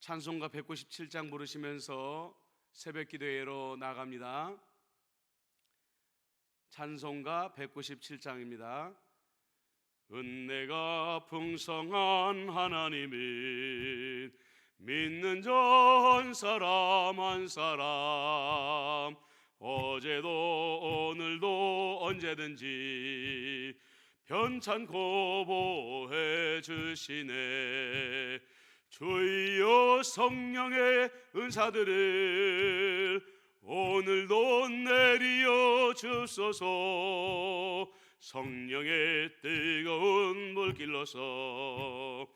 찬송가 197장 부르시면서 새벽 기도회로 나갑니다. 찬송가 197장입니다. 은혜가 풍성한 하나님이 믿는 전 사람 한 사람 어제도 오늘도 언제든지 편찮고 보해 주시네 주여 성령의 은사들을 오늘도 내리어 주소서. 성령의 뜨거운 물길로서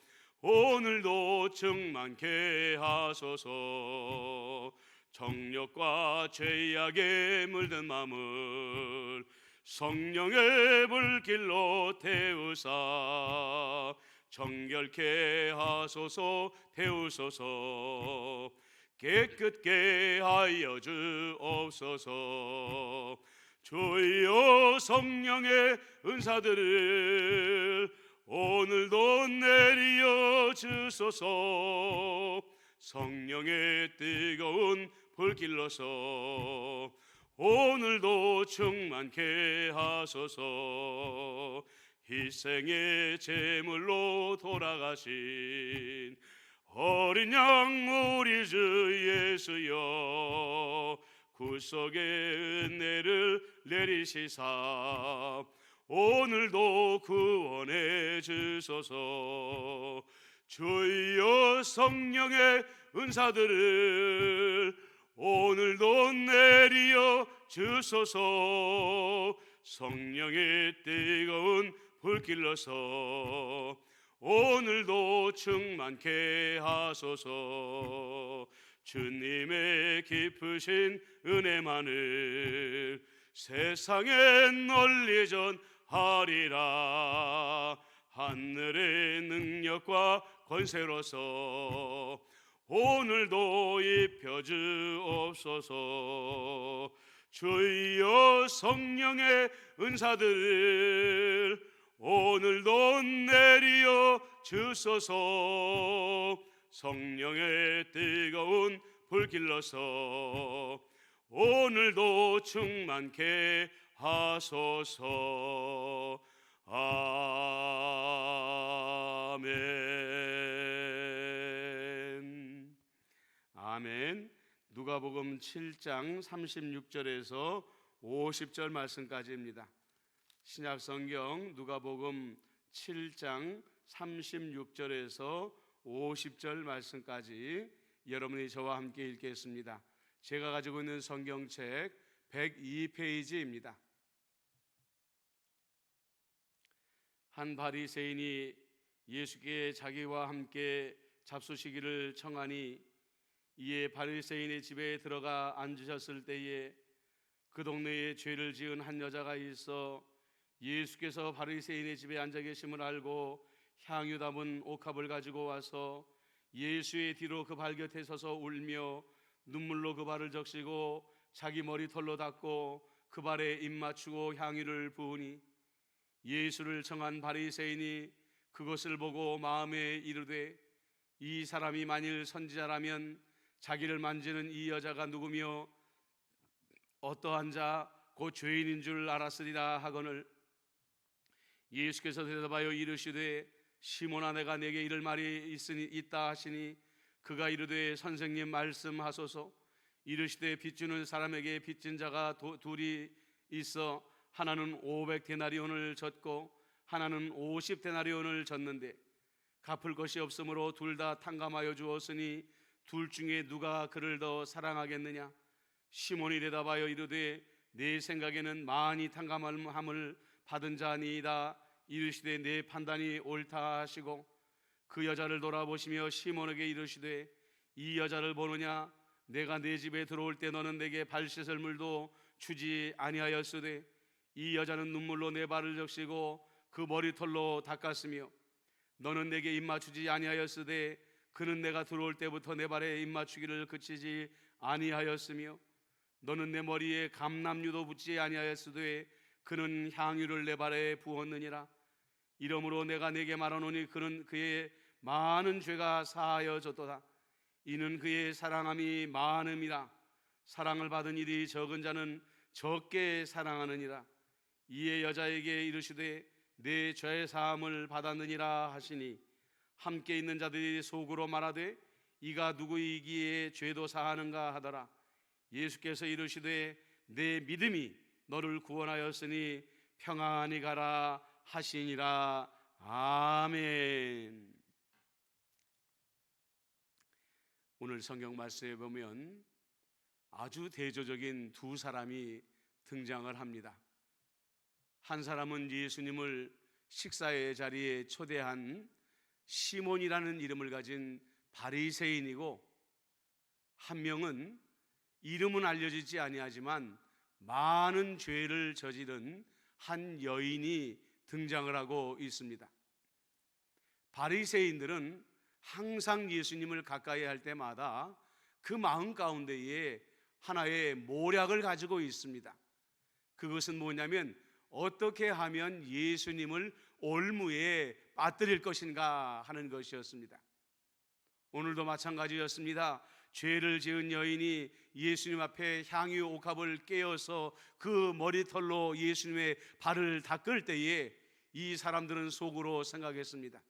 오늘도 충만케 하소서. 정욕과 죄악에 물든 마음을 성령의 불길로 태우사 정결케 하소서 태우소서. 깨끗게 하여 주옵소서. 주여 성령의 은사들을 오늘도 내리어 주소서. 성령의 뜨거운 불길로서 오늘도 충만케 하소서 희생의 제물로 돌아가신 어린 양 우리 주 예수여 구속의 은혜를 내리시사 오늘도 구원해 주소서. 주여 성령의 은사들을 오늘도 내리어 주소서. 성령의 뜨거운 불길로서 오늘도 충만케 하소서. 주님의 깊으신 은혜만을 세상에 널리 전하리라. 하늘의 능력과 권세로서 오늘도 입혀 주옵소서. 주여 성령의 은사들을 오늘도 내리어 주소서. 성령의 뜨거운 불길로서 오늘도 충만케 하소서. 아멘. 아멘. 누가복음 7장 36절에서 50절 말씀까지입니다. 신약 성경 누가복음 7장 36절에서 50절 말씀까지 여러분이 저와 함께 읽겠습니다. 제가 가지고 있는 성경책 102페이지입니다. 한 바리새인이 예수께 자기와 함께 잡수시기를 청하니 이에 바리새인의 집에 들어가 앉으셨을 때에 그 동네에 죄를 지은 한 여자가 있어 예수께서 바리새인의 집에 앉아 계심을 알고 향유 담은 옥합을 가지고 와서 예수의 뒤로 그 발 곁에 서서 울며 눈물로 그 발을 적시고 자기 머리털로 닦고 그 발에 입 맞추고 향유를 부으니 예수를 청한 바리새인이 그것을 보고 마음에 이르되 이 사람이 만일 선지자라면 자기를 만지는 이 여자가 누구며 어떠한 자 곧 죄인인 줄 알았으리라 하거늘 예수께서 대답하여 이르시되 시몬아 내가 내게 이를 말이 있으니 있다 하시니 그가 이르되 선생님 말씀하소서. 이르시되 빚주는 사람에게 빚진 자가 도, 둘이 있어 하나는 500데나리온을 졌고 하나는 50데나리온을 졌는데 갚을 것이 없으므로 둘 다 탕감하여 주었으니 둘 중에 누가 그를 더 사랑하겠느냐? 시몬이 대답하여 이르되 내 생각에는 많이 탕감함을 받은 자니이다 이르시되 내 판단이 옳다 하시고 그 여자를 돌아보시며 시몬에게 이르시되 이 여자를 보느냐? 내가 내 집에 들어올 때 너는 내게 발 씻을 물도 주지 아니하였으되 이 여자는 눈물로 내 발을 적시고 그 머리털로 닦았으며 너는 내게 입 맞추지 아니하였으되 그는 내가 들어올 때부터 내 발에 입 맞추기를 그치지 아니하였으며 너는 내 머리에 감람유도 붙지 아니하였으되 그는 향유를 내 발에 부었느니라 이러므로 내가 내게 말하노니 그는 그의 많은 죄가 사하여졌도다. 이는 그의 사랑함이 많음이라. 사랑을 받은 일이 적은 자는 적게 사랑하느니라. 이에 여자에게 이르시되 내죄 사함을 받았느니라 하시니 함께 있는 자들이 속으로 말하되 이가 누구이기에 죄도 사하는가 하더라. 예수께서 이르시되 내 믿음이 너를 구원하였으니 평안히 가라 하시니라 아멘. 오늘 성경 말씀에 보면 아주 대조적인 두 사람이 등장을 합니다. 한 사람은 예수님을 식사의 자리에 초대한 시몬이라는 이름을 가진 바리새인이고 한 명은 이름은 알려지지 아니하지만 많은 죄를 저지른 한 여인이 등장을 하고 있습니다. 바리새인들은 항상 예수님을 가까이 할 때마다 그 마음 가운데에 하나의 모략을 가지고 있습니다. 그것은 뭐냐면 어떻게 하면 예수님을 올무에 빠뜨릴 것인가 하는 것이었습니다. 오늘도 마찬가지였습니다. 죄를 지은 여인이 예수님 앞에 향유 옥합을 깨어서 그 머리털로 예수님의 발을 닦을 때에 이 사람들은 속으로 생각했습니다.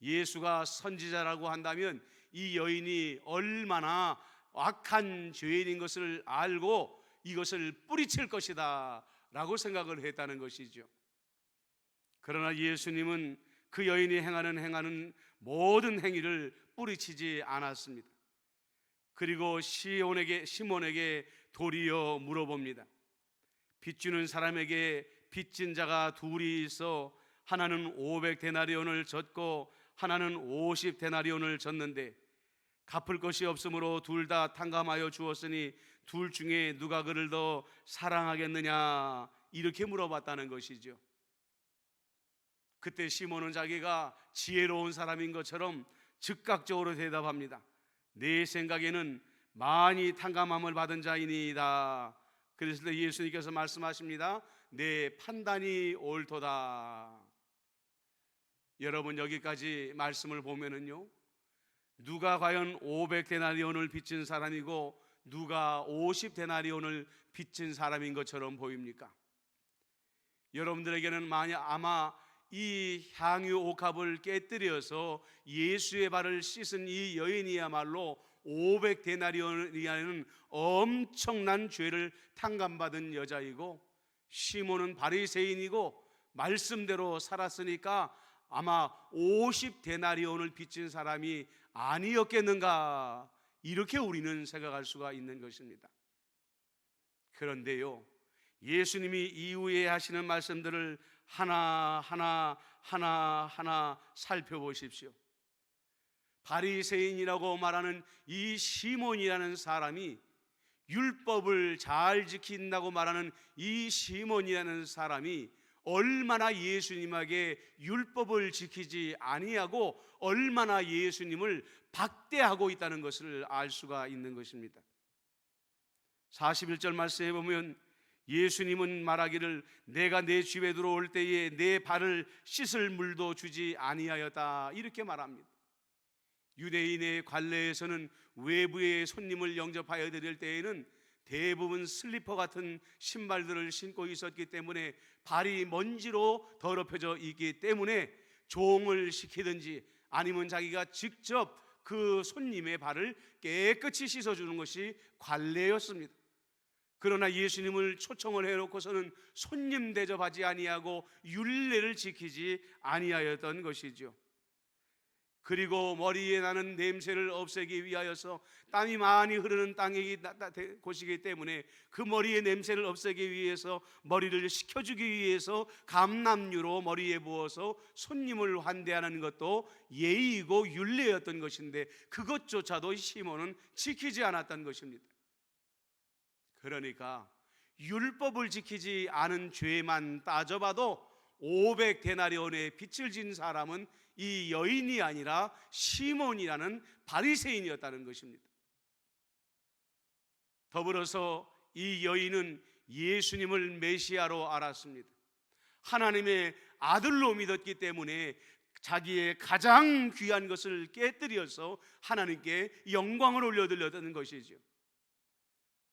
예수가 선지자라고 한다면 이 여인이 얼마나 악한 죄인인 것을 알고 이것을 뿌리칠 것이다 라고 생각을 했다는 것이죠. 그러나 예수님은 그 여인이 행하는 행하는 모든 행위를 뿌리치지 않았습니다. 그리고 시온에게 시몬에게 도리어 물어봅니다. 빚 주는 사람에게 빚진 자가 둘이 있어 하나는 500 데나리온을 졌고 하나는 50 데나리온을 졌는데 갚을 것이 없으므로 둘 다 탕감하여 주었으니 둘 중에 누가 그를 더 사랑하겠느냐 이렇게 물어봤다는 것이죠. 그때 시몬은 자기가 지혜로운 사람인 것처럼 즉각적으로 대답합니다. 내 생각에는 많이 탕감함을 받은 자이니이다. 그래서 예수님께서 말씀하십니다. 내 판단이 옳도다. 여러분 여기까지 말씀을 보면은요. 누가 과연 500데나리온을 빚진 사람이고 누가 50데나리온을 빚진 사람인 것처럼 보입니까? 여러분들에게는 만약 아마 이 향유 옥합을 깨뜨려서 예수의 발을 씻은 이 여인이야말로 500데나리온이라는 엄청난 죄를 탕감받은 여자이고 시몬은 바리새인이고 말씀대로 살았으니까 아마 50데나리온을 빚진 사람이 아니었겠는가 이렇게 우리는 생각할 수가 있는 것입니다. 그런데요. 예수님이 이후에 하시는 말씀들을 하나 하나 하나 하나 살펴보십시오. 바리새인이라고 말하는 이 시몬이라는 사람이 율법을 잘 지킨다고 말하는 이 시몬이라는 사람이 얼마나 예수님에게 율법을 지키지 아니하고 얼마나 예수님을 박대하고 있다는 것을 알 수가 있는 것입니다. 41절 말씀에 보면 예수님은 말하기를 내가 내 집에 들어올 때에 내 발을 씻을 물도 주지 아니하였다 이렇게 말합니다. 유대인의 관례에서는 외부의 손님을 영접하여 드릴 때에는 대부분 슬리퍼 같은 신발들을 신고 있었기 때문에 발이 먼지로 더럽혀져 있기 때문에 종을 시키든지 아니면 자기가 직접 그 손님의 발을 깨끗이 씻어주는 것이 관례였습니다. 그러나 예수님을 초청을 해놓고서는 손님 대접하지 아니하고 율례를 지키지 아니하였던 것이죠. 그리고 머리에 나는 냄새를 없애기 위하여서 땀이 많이 흐르는 땅이 곳이기 때문에 그 머리의 냄새를 없애기 위해서 머리를 식혀주기 위해서 감남유로 머리에 부어서 손님을 환대하는 것도 예의이고 윤례였던 것인데 그것조차도 시몬은 지키지 않았던 것입니다. 그러니까 율법을 지키지 않은 죄만 따져봐도 500 데나리온의 빚을 진 사람은 이 여인이 아니라 시몬이라는 바리새인이었다는 것입니다. 더불어서 이 여인은 예수님을 메시아로 알았습니다. 하나님의 아들로 믿었기 때문에 자기의 가장 귀한 것을 깨뜨려서 하나님께 영광을 올려드렸다는 것이죠.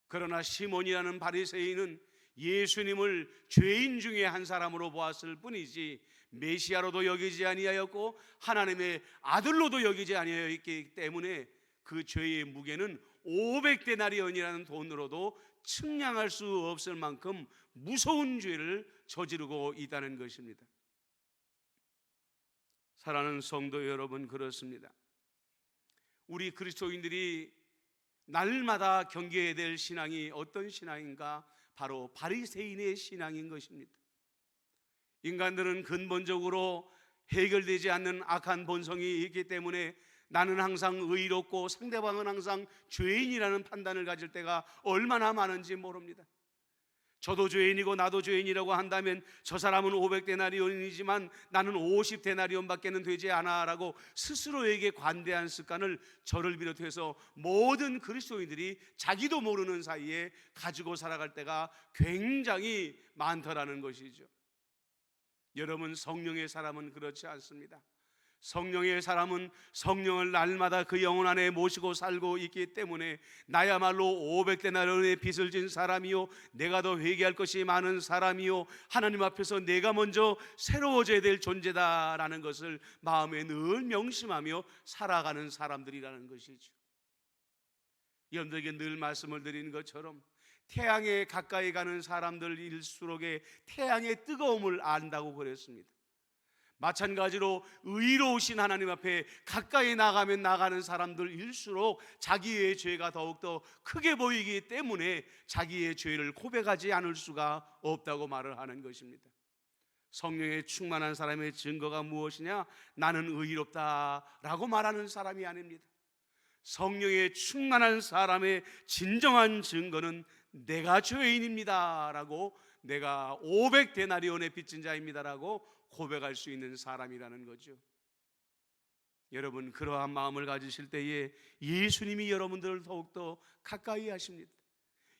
그러나 시몬이라는 바리새인은 예수님을 죄인 중에 한 사람으로 보았을 뿐이지 메시아로도 여기지 아니하였고 하나님의 아들로도 여기지 아니하였기 때문에 그 죄의 무게는 500데나리온이라는 돈으로도 측량할 수 없을 만큼 무서운 죄를 저지르고 있다는 것입니다. 사랑하는 성도 여러분 그렇습니다. 우리 그리스도인들이 날마다 경계해야 될 신앙이 어떤 신앙인가? 바로 바리새인의 신앙인 것입니다. 인간들은 근본적으로 해결되지 않는 악한 본성이 있기 때문에 나는 항상 의롭고 상대방은 항상 죄인이라는 판단을 가질 때가 얼마나 많은지 모릅니다. 저도 죄인이고 나도 죄인이라고 한다면 저 사람은 500데나리온이지만 나는 50데나리온밖에는 되지 않아라고 스스로에게 관대한 습관을 저를 비롯해서 모든 그리스도인들이 자기도 모르는 사이에 가지고 살아갈 때가 굉장히 많더라는 것이죠. 여러분 성령의 사람은 그렇지 않습니다. 성령의 사람은 성령을 날마다 그 영혼 안에 모시고 살고 있기 때문에 나야말로 500데나리온의 빚을 진 사람이요 내가 더 회개할 것이 많은 사람이요 하나님 앞에서 내가 먼저 새로워져야 될 존재다라는 것을 마음에 늘 명심하며 살아가는 사람들이라는 것이죠. 여러분들에게 늘 말씀을 드리는 것처럼 태양에 가까이 가는 사람들일수록의 태양의 뜨거움을 안다고 그랬습니다. 마찬가지로 의로우신 하나님 앞에 가까이 나가면 나가는 사람들일수록 자기의 죄가 더욱더 크게 보이기 때문에 자기의 죄를 고백하지 않을 수가 없다고 말을 하는 것입니다. 성령에 충만한 사람의 증거가 무엇이냐? 나는 의롭다라고 말하는 사람이 아닙니다. 성령에 충만한 사람의 진정한 증거는 내가 죄인입니다라고 내가 500데나리온의 빚진 자입니다라고 고백할 수 있는 사람이라는 거죠. 여러분 그러한 마음을 가지실 때에 예수님이 여러분들을 더욱더 가까이 하십니다.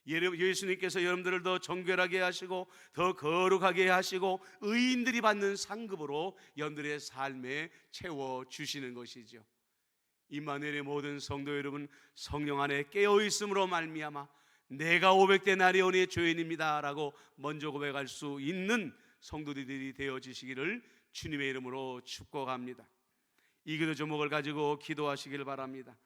예수님께서 여러분들을 더 정결하게 하시고 더 거룩하게 하시고 의인들이 받는 상급으로 여러분들의 삶에 채워 주시는 것이죠. 임마누엘의 모든 성도 여러분 성령 안에 깨어 있음으로 말미암아 내가 500대 나리온의 죄인입니다 라고 먼저 고백할 수 있는 성도들이 되어지시기를 주님의 이름으로 축복합니다. 이 기도 제목을 가지고 기도하시길 바랍니다.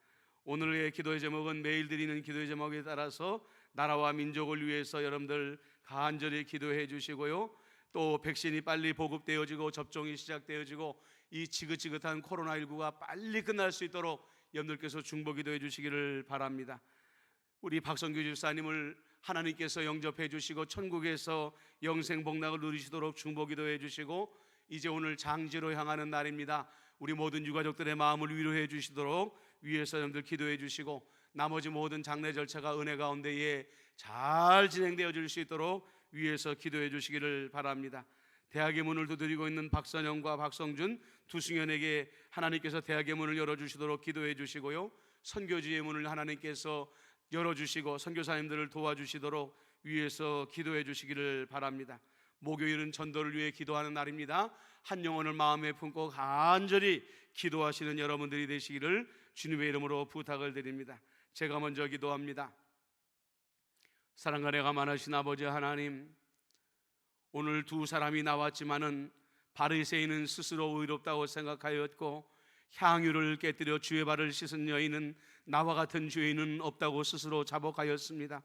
오늘의 기도의 제목은 매일 드리는 기도의 제목에 따라서 나라와 민족을 위해서 여러분들 간절히 기도해 주시고요. 또 백신이 빨리 보급되어지고 접종이 시작되어지고 이 지긋지긋한 코로나19가 빨리 끝날 수 있도록 여러분들께서 중보 기도해 주시기를 바랍니다. 우리 박성규 집사님을 하나님께서 영접해 주시고 천국에서 영생 복락을 누리시도록 중보 기도해 주시고 이제 오늘 장지로 향하는 날입니다. 우리 모든 유가족들의 마음을 위로해 주시도록 위에서 여러분들 기도해 주시고 나머지 모든 장례 절차가 은혜 가운데에 잘 진행되어 줄 수 있도록 위에서 기도해 주시기를 바랍니다. 대학의 문을 두드리고 있는 박선영과 박성준 두 승연에게 하나님께서 대학의 문을 열어 주시도록 기도해 주시고요. 선교지의 문을 하나님께서 열어주시고 선교사님들을 도와주시도록 위에서 기도해 주시기를 바랍니다. 목요일은 전도를 위해 기도하는 날입니다. 한 영혼을 마음에 품고 간절히 기도하시는 여러분들이 되시기를 주님의 이름으로 부탁을 드립니다. 제가 먼저 기도합니다. 사랑과 내가 많으신 아버지 하나님, 오늘 두 사람이 나왔지만은 바리새인은 스스로 의롭다고 생각하였고 향유를 깨뜨려 주의 발을 씻은 여인은 나와 같은 죄인은 없다고 스스로 자복하였습니다.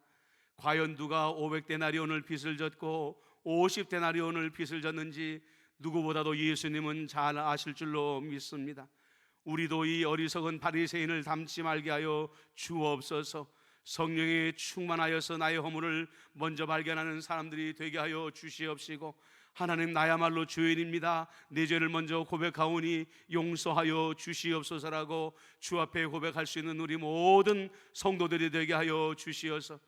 과연 누가 500데나리온을 빚을 졌고 50데나리온을 빚을 졌는지 누구보다도 예수님은 잘 아실 줄로 믿습니다. 우리도 이 어리석은 바리새인을 닮지 말게 하여 주옵소서. 성령에 충만하여서 나의 허물을 먼저 발견하는 사람들이 되게 하여 주시옵시고 하나님 나야말로 죄인입니다. 내 죄를 먼저 고백하오니 용서하여 주시옵소서라고 주 앞에 고백할 수 있는 우리 모든 성도들이 되게 하여 주시어서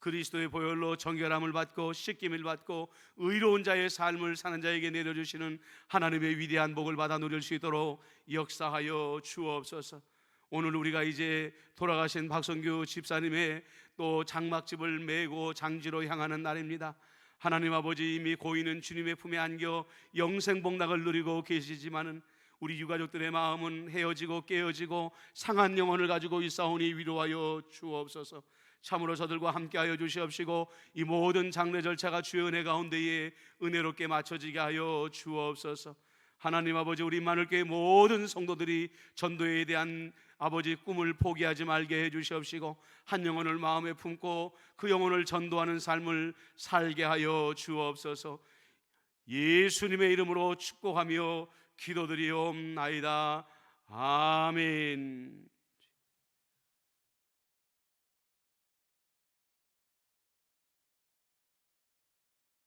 그리스도의 보혈로 정결함을 받고 씻김을 받고 의로운 자의 삶을 사는 자에게 내려주시는 하나님의 위대한 복을 받아 누릴 수 있도록 역사하여 주옵소서. 오늘 우리가 이제 돌아가신 박성규 집사님의 또 장막집을 메고 장지로 향하는 날입니다. 하나님 아버지 이미 고인은 주님의 품에 안겨 영생 복락을 누리고 계시지만은 우리 유가족들의 마음은 헤어지고 깨어지고 상한 영혼을 가지고 있사오니 위로하여 주옵소서. 참으로 저들과 함께하여 주시옵시고 이 모든 장례 절차가 주의 은혜 가운데에 은혜롭게 맞춰지게 하여 주옵소서. 하나님 아버지 우리 마늘교회 모든 성도들이 전도에 대한 아버지 꿈을 포기하지 말게 해 주시옵시고 한 영혼을 마음에 품고 그 영혼을 전도하는 삶을 살게 하여 주옵소서. 예수님의 이름으로 축복하며 기도드리옵나이다. 아멘.